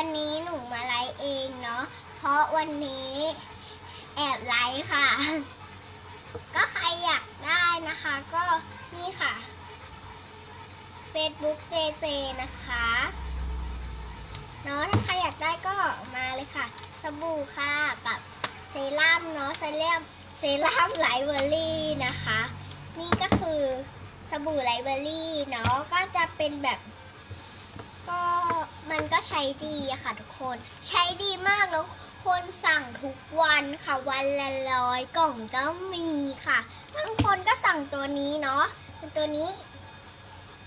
วันนี้หนูมาไลฟ์เองเนาะ เพราะวันนี้แอบไลฟ์ค่ะ ก็ใครอยากได้นะคะก็นี่ค่ะ Facebook JJ นะคะเนาะถ้าใครอยากได้ก็มาเลยค่ะ สบู่ค่ะกับเซรั่มเนาะเซรั่มเซรั่มไลเวอรี่นะคะ นี่ก็คือสบู่ไลเวอรี่เนาะก็จะเป็นแบบก็ มันก็ใช้ดีค่ะทุกคน ใช้ดีมากแล้วคนสั่งทุกวันค่ะ วันละร้อยกล่องก็มีค่ะบางคนก็สั่งตัวนี้เนาะตัวนี้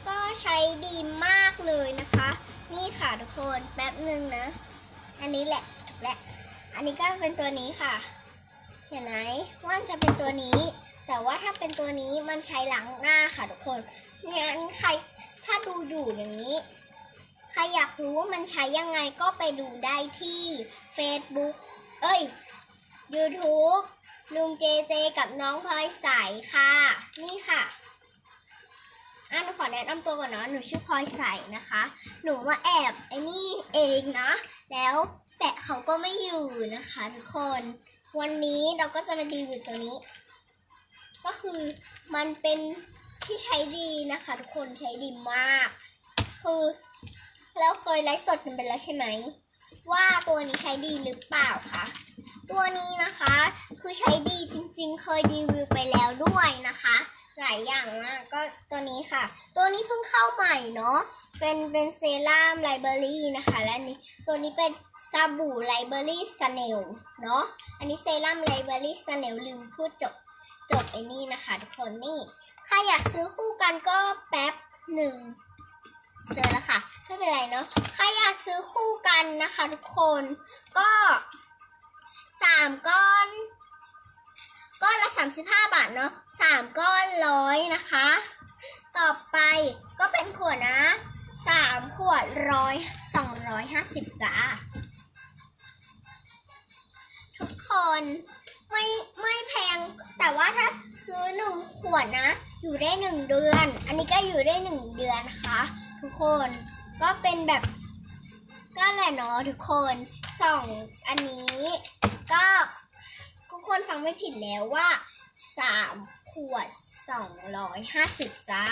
ก็ใช้ดีมากเลยนะคะ นี่ค่ะทุกคนแป๊บหนึ่งนะ อันนี้แหละถูกแล้วอันนี้ก็เป็นตัวนี้ค่ะ เห็นไหมว่าจะเป็นตัวนี้ แต่ว่าถ้าเป็นตัวนี้มันใช้หลังหน้าค่ะทุกคนงั้นใครถ้าดูอยู่อย่างนี้ ใครอยากรู้ว่ามันใช้ยังไงก็ไปดูได้ที่ Facebook เอ้ย YouTube ลุงเจเจกับน้องพลอยใสค่ะ นี่ค่ะอะหนูขอแนะนำตัวก่อนเนาะหนูชื่อพลอยใสนะคะ หนูมาแอบไอ้นี่เองนะ แล้วแปะเขาก็ไม่อยู่นะคะทุกคน วันนี้เราก็จะมาดีวิวตัวนี้ ก็คือมันเป็นที่ใช้ดีนะคะ ทุกคนใช้ดีมาก คือ แล้วเคยไลฟ์สดกันไปแล้วใช่ไหม ว่าตัวนี้ใช้ดีหรือเปล่าคะตัวนี้นะคะคือใช้ดีจริงๆ เคยรีวิวไปแล้วด้วยนะคะ หลายอย่างมากก็ตัวนี้ค่ะ ตัวนี้เพิ่งเข้าใหม่เนาะเป็นเป็นเซรั่มไลเบอรี่นะคะ และนี่ตัวนี้เป็นสบู่ไลเบอรี่สเนลเนาะอันนี้เซรั่มไลเบอรี่สเนลลืมพูดจบจบไอ้นี่นะคะ ทุกคนนี่ใครอยากซื้อคู่กันก็แป๊บหนึ่ง เจอแล้วค่ะไม่เป็นไรเนาะใครอยากซื้อคู่กันนะคะทุกคนก็สามก้อน ก้อนละ35บาทเนาะสามก้อนร้อยนะคะ ต่อไปก็เป็นขวดนะสามขวดร้อยสองร้อยห้าสิบจ้าทุกคนไม่ไม่แพงแต่ว่าถ้าซื้อหนึ่งขวดนะ อยู่ได้หนึ่งเดือน อันนี้ก็อยู่ได้หนึ่งเดือนนะคะ ทุกคนก็เป็นแบบก็แหละเนาะทุกคนสองอันนี้ ก็ทุกคนฟังไม่ผิดแล้วว่าสามขวดสองร้อยห้าสิบจ้า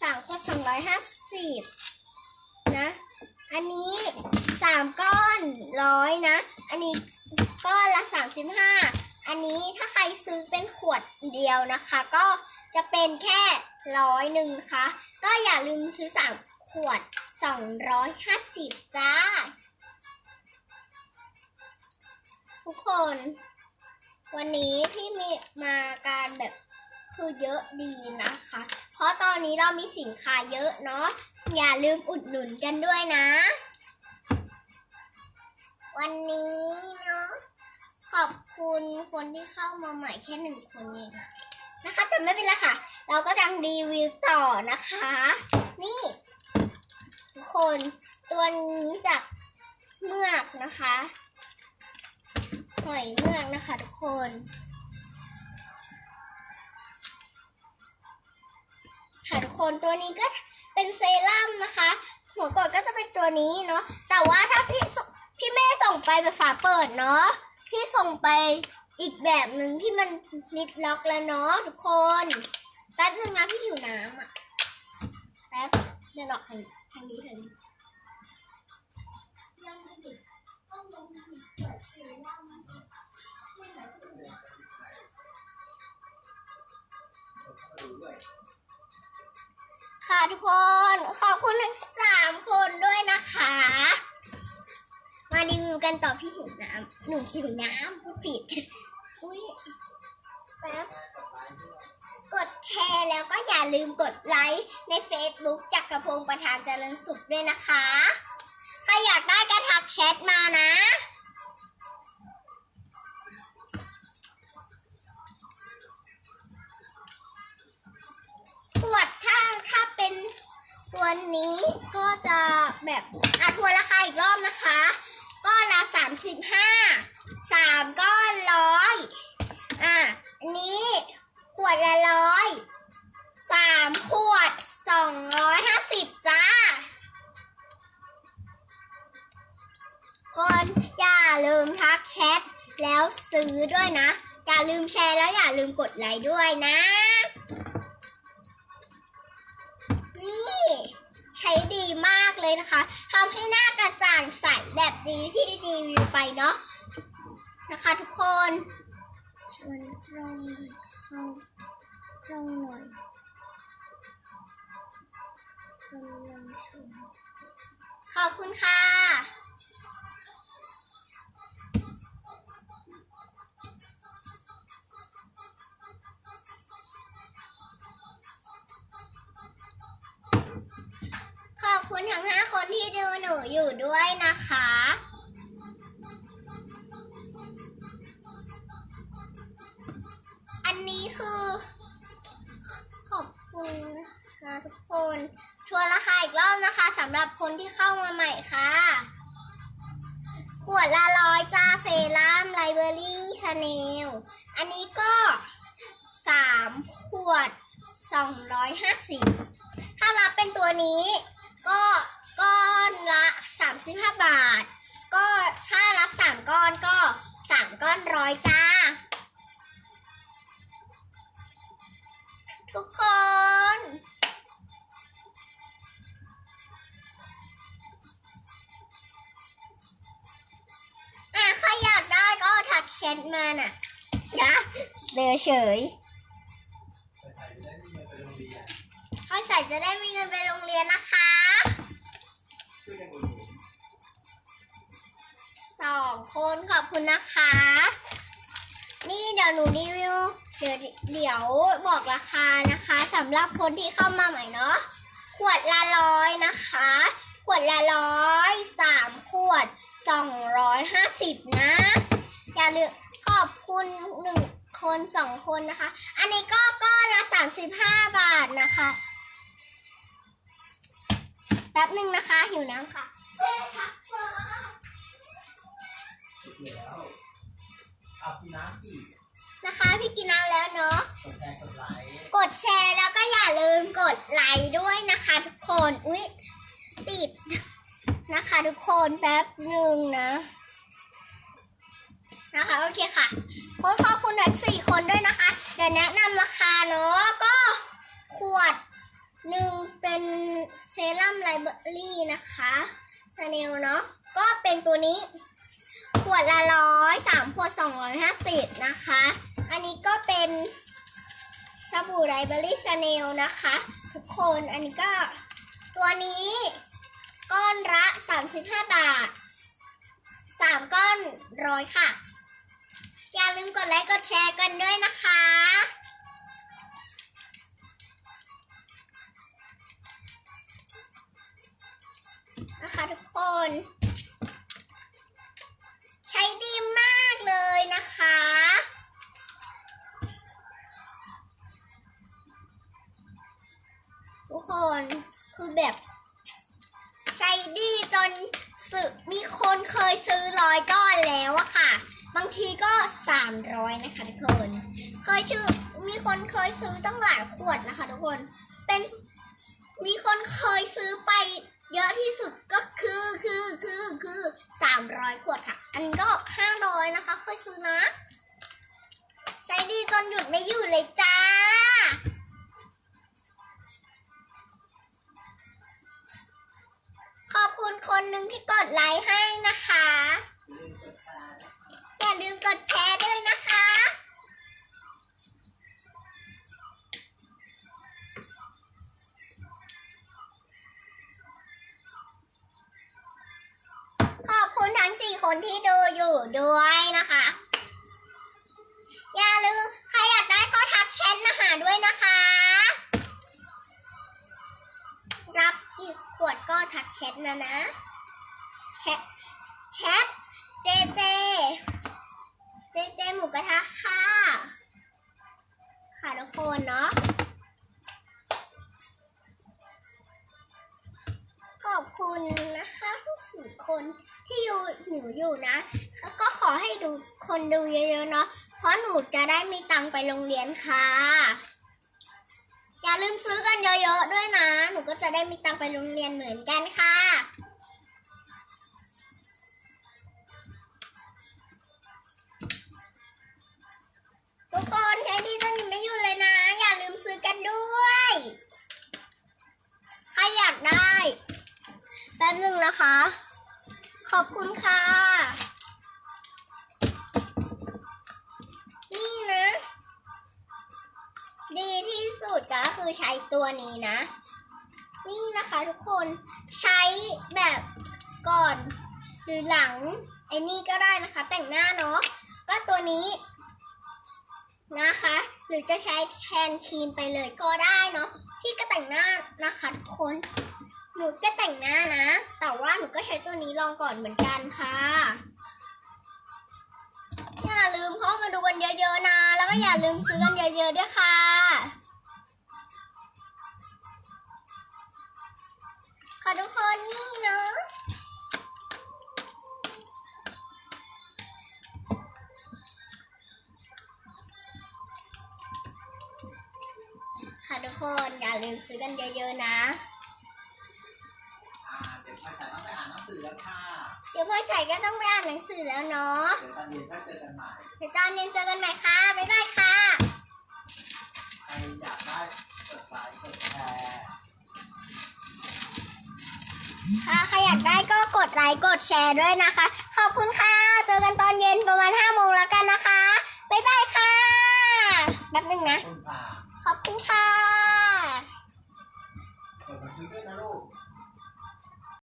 สามขวดสองร้อยห้าสิบนะ อันนี้สามก้อนร้อยนะ อันนี้ก้อนละสามสิบห้าอันนี้ถ้าใครซื้อเป็นขวดเดียวนะคะ ก็ จะเป็นแค่ร้อยหนึ่งนะคะก็อย่าลืมซื้อสามขวดสองร้อยห้าสิบจ้า ทุกคน วันนี้พี่มีมาการแบบคือเยอะดีนะคะ เพราะตอนนี้เรามีสินค้าเยอะเนาะ อย่าลืมอุดหนุนกันด้วยนะ วันนี้เนาะ ขอบคุณคนที่เข้ามาใหม่แค่หนึ่งคนเอง นะคะ แต่ไม่เป็นไรค่ะ เราก็จะรีวิวต่อนะคะ นี่ ทุกคนตัวนี้จากเมือกนะคะหอยเมือกนะคะทุกคนค่ะทุกคนตัวนี้ก็เป็นเซรั่มนะคะ หัวกดก็จะเป็นตัวนี้เนาะแต่ว่าถ้าพี่พี่ไม่ส่งไปแบบฝาเปิดเนาะพี่ส่งไป อีกแบบหนึ่งที่มันมิดล็อกแล้วเนาะทุกคน แป๊บหนึ่งนะพี่หิวน้ำอะ แป๊บเดี๋ยวหลอกทางทางนี้ทางนี้ยังม่หยุดต้องลงมาเปิดเซรั่มไม่ไหนค่ะทุกคน ขอบคุณทั้งสามคนด้วยนะคะ มารีวิวกันต่อพี่หิวน้ำหนูหิวน้ำพูดผิด อุ้ยแป๊บกดแชร์แล้วก็อย่าลืมกดไลค์ใน Facebook จักรพงศ์ประธานเจริญสุขด้วยนะคะ ใครอยากได้ก็ทักแชทมานะขวดถ้าถ้าเป็นตัวนี้ก็จะแบบอะทวนราคาอีกรอบนะคะ ก้อนละสามสิบห้าสามก้อนร้อยอะอันนี้ขวดละร้อยสามขวดสองร้อยห้าสิบจ้าคนอย่าลืมทักแชทแล้วซื้อด้วยนะ อย่าลืมแชร์แล้วอย่าลืมกดไลค์ด้วยนะ ช้ดีมากเลยนะคะทำให้หน้ากระจ่างใสแบบดีที่รีวิวไปเนาะนะคะทุกคนชวนกล้องเข้ากล้องหน่อยกำลังชมขอบคุณค่ะ หนูอยู่ด้วยนะคะ อันนี้คือ ขอบคุณนะคะทุกคนชวนราคาอีกรอบนะคะสำหรับคนที่เข้ามาใหม่ค่ะ ขวดละร้อยจ้าเซรั่มไลเบอรี่ชาแนลอันนี้ก็สามขวดสองร้อยห้าสิบถ้ารับเป็นตัวนี้ก็ 35บาท ก็ถ้ารับ 3 ก้อนก็ 3 ก้อนร้อยจ้า ทุกคนอะใครอยากได้ก็ทักแชทมาน่ะนะเดี๋ยวเฉยใส่ใส่จะได้มีเงินไปโรงเรียนเขาใส่จะได้มีเงินไปโรงเรียนนะคะ ช่วยกันอุดหนุน สองคนขอบคุณนะคะ นี่เดี๋ยวหนูรีวิวเดี๋ยวเดี๋ยวบอกราคานะคะสำหรับคนที่เข้ามาใหม่เนาะขวดละร้อยนะคะ ขวดละร้อยสามขวดสองร้อยห้าสิบนะ อย่าลืมขอบคุณหนึ่งคนสองคนนะคะ อันนี้ก็ก้อนละสามสิบห้าบาทนะคะแป๊บหนึ่งนะคะหิวน้ำค่ะ ถูกแล้วเอาพี่น้ำสินะคะพี่กินน้ำแล้วเนาะ กดแชร์กดไลค์ กดแชร์แล้วก็อย่าลืมกดไลค์ด้วยนะคะทุกคน อุ๊ย ติดนะคะทุกคนแป๊บหนึ่งนะ นะคะโอเคค่ะขอขอบคุณทั้งสี่คนด้วยนะคะ เดี๋ยวแนะนำราคาเนาะก็ขวดหนึ่งเป็นเซรั่มไลเบอรี่นะคะสเนลเนาะก็เป็นตัวนี้ ขวดละร้อยสามขวดสองร้อยห้าสิบนะคะ อันนี้ก็เป็นสบู่ไรเบอรี่สเนลนะคะ ทุกคนอันนี้ก็ตัวนี้ก้อนละ35บห้าบาท3ก้อนร้อยค่ะ อย่าลืมกดไลค์กดแชร์กันด้วยนะคะนะคะทุกคน ใช้ดีมากเลยนะคะ ทุกคนคือแบบใช้ดีจนสึมีคนเคยซื้อร้อยก้อนแล้วอะค่ะ บางทีก็300นะคะทุกคน เคยชื่อมีคนเคยซื้อตั้งหลายขวดนะคะ ทุกคน เป็นมีคนเคยซื้อไป เยอะที่สุดก็คือคือคือคือ300ขวดค่ะ อันนี้ก็500นะคะเคยซื้อนะ ใช้ดีจนหยุดไม่อยู่เลยจ้า ขอบคุณคนหนึ่งที่กดไลค์ให้นะคะ อย่าลืมกดแชร์ด้วยนะคะ คนที่ดูอยู่ด้วยนะคะ อย่าลืมใครอยากได้ก็ทักแชทมาหาด้วยนะคะ รับกี่ขวดก็ทักแชทมานะแชทแชทเจเจเจเจหมูกระทะค่ะค่ะ คนดูเยอะๆเนาะ เพราะหนูจะได้มีตังไปโรงเรียนค่ะ อย่าลืมซื้อกันเยอะๆด้วยนะ หนูก็จะได้มีตังไปโรงเรียนเหมือนกันค่ะทุกคนใครที่จะยังไม่อยู่เลยนะ อย่าลืมซื้อกันด้วย ใครอยากได้แป๊บหนึ่งนะคะ ขอบคุณค่ะ คือใช้ตัวนี้นะ นี่นะคะทุกคนใช้แบบก่อนหรือหลังไอ้นี่ก็ได้นะคะ แต่งหน้าเนาะก็ตัวนี้นะคะ หรือจะใช้แทนครีมไปเลยก็ได้เนาะพี่ก็แต่งหน้านะคะทุกคนหนูจะแต่งหน้านะ แต่ว่าหนูก็ใช้ตัวนี้ลองก่อนเหมือนกันค่ะอย่าลืมเข้ามาดูกันเยอะๆนะ แล้วก็อย่าลืมซื้อกันเยอะๆด้วยค่ะ ค่ะทุกคนนี่เนาะค่ะทุกคนอย่าลืมซื้อกันเยอะๆนะ อ่าเดี๋ยวพลอยสายต้องไปอ่านหนังสือแล้วค่ะเดี๋ยวพลอยใส่ก็ต้องไปอ่านหนังสือแล้วเนาะเดี๋ยวตอนเย็นก็เจอกันใหม่ เดี๋ยวตอนเย็นเจอกันใหม่ค่ะ บ๊ายบายค่ะ ค่ะใครอยากได้ก็กดไลค์กดแชร์ด้วยนะคะ ขอบคุณค่ะ เจอกันตอนเย็นประมาณ5โมงแล้วกันนะคะ บ๊ายบายค่ะแป๊บนึงนะ ขอบคุณค่ะ